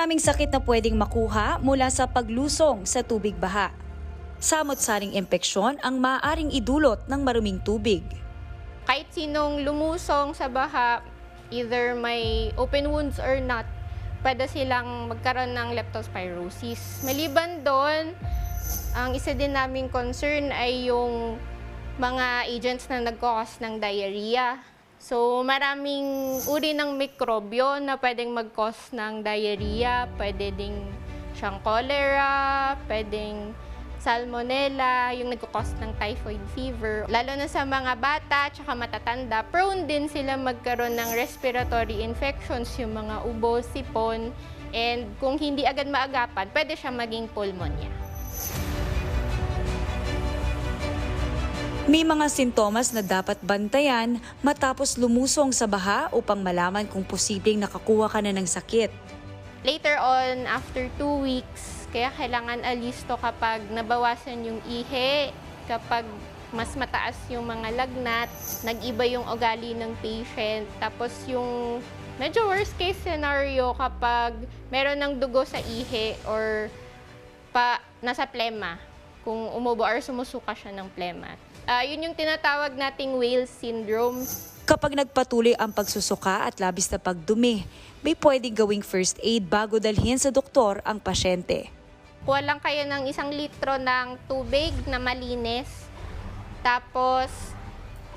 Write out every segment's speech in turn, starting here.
Maraming sakit na pwedeng makuha mula sa paglusong sa tubig baha. Samot-saring impeksyon ang maaaring idulot ng maruming tubig. kahit sinong lumusong sa baha, either may open wounds or not, pwede silang magkaroon ng leptospirosis. Maliban doon, ang isa din naming concern ay yung mga agents na nag-cause ng diarrhea. So, maraming uri ng mikrobyo na pwedeng mag-cause ng diarrhea. Pwede ding siyang cholera, pwedeng salmonella, yung nagkukos ng typhoid fever. Lalo na sa mga bata at matatanda, prone din sila magkaroon ng respiratory infections, yung mga ubo, sipon, and kung hindi agad maagapan, pwede siya maging pulmonya. May mga sintomas na dapat bantayan matapos lumusong sa baha upang malaman kung posibleng nakakuha ka na ng sakit. Later on, after two weeks, kaya kailangan alisto kapag nabawasan yung ihe, kapag mas mataas yung mga lagnat, nag-iba yung ugali ng patient, tapos yung medyo worst case scenario kapag meron ng dugo sa ihe or pa nasa plema, kung umubo or sumusuka siya ng plema. Ah, yun yung tinatawag nating whale syndrome. Kapag nagpatuloy ang pagsusuka at labis na pagdumi, may pwedeng gawing first aid bago dalhin sa doktor ang pasyente. Kuha lang kayo ng isang litro ng tubig na malinis. Tapos,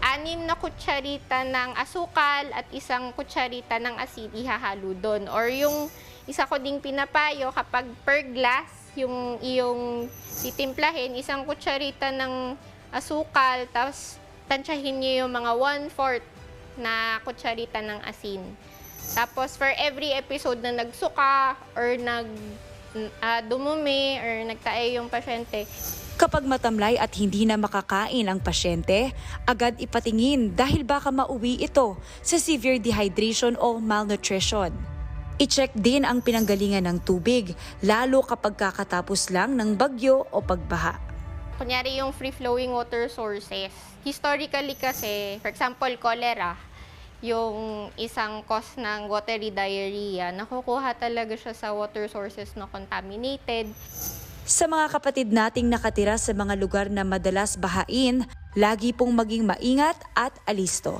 anim na kutsarita ng asukal at isang kutsarita ng asin ihahalo doon. Or yung isa ko ding pinapayo kapag per glass, yung iyong titimplahin, isang kutsarita ng asukal, tapos tansyahin niyo yung mga one-fourth na kutsarita ng asin. Tapos, for every episode na nagsuka or nag ah, dumumi or nagtae yung pasyente, Kapag matamlay at hindi na makakain ang pasyente, agad ipatingin dahil baka mauwi ito sa severe dehydration o malnutrition. I-check din ang pinanggalingan ng tubig, lalo kapag kakatapos lang ng bagyo o pagbaha. kunyari yung free-flowing water sources. Historically kasi, for example, cholera, yung isang cause ng watery diarrhea, nakukuha talaga siya sa water sources na contaminated. Sa mga kapatid nating nakatira sa mga lugar na madalas bahain, lagi pong maging maingat at alisto.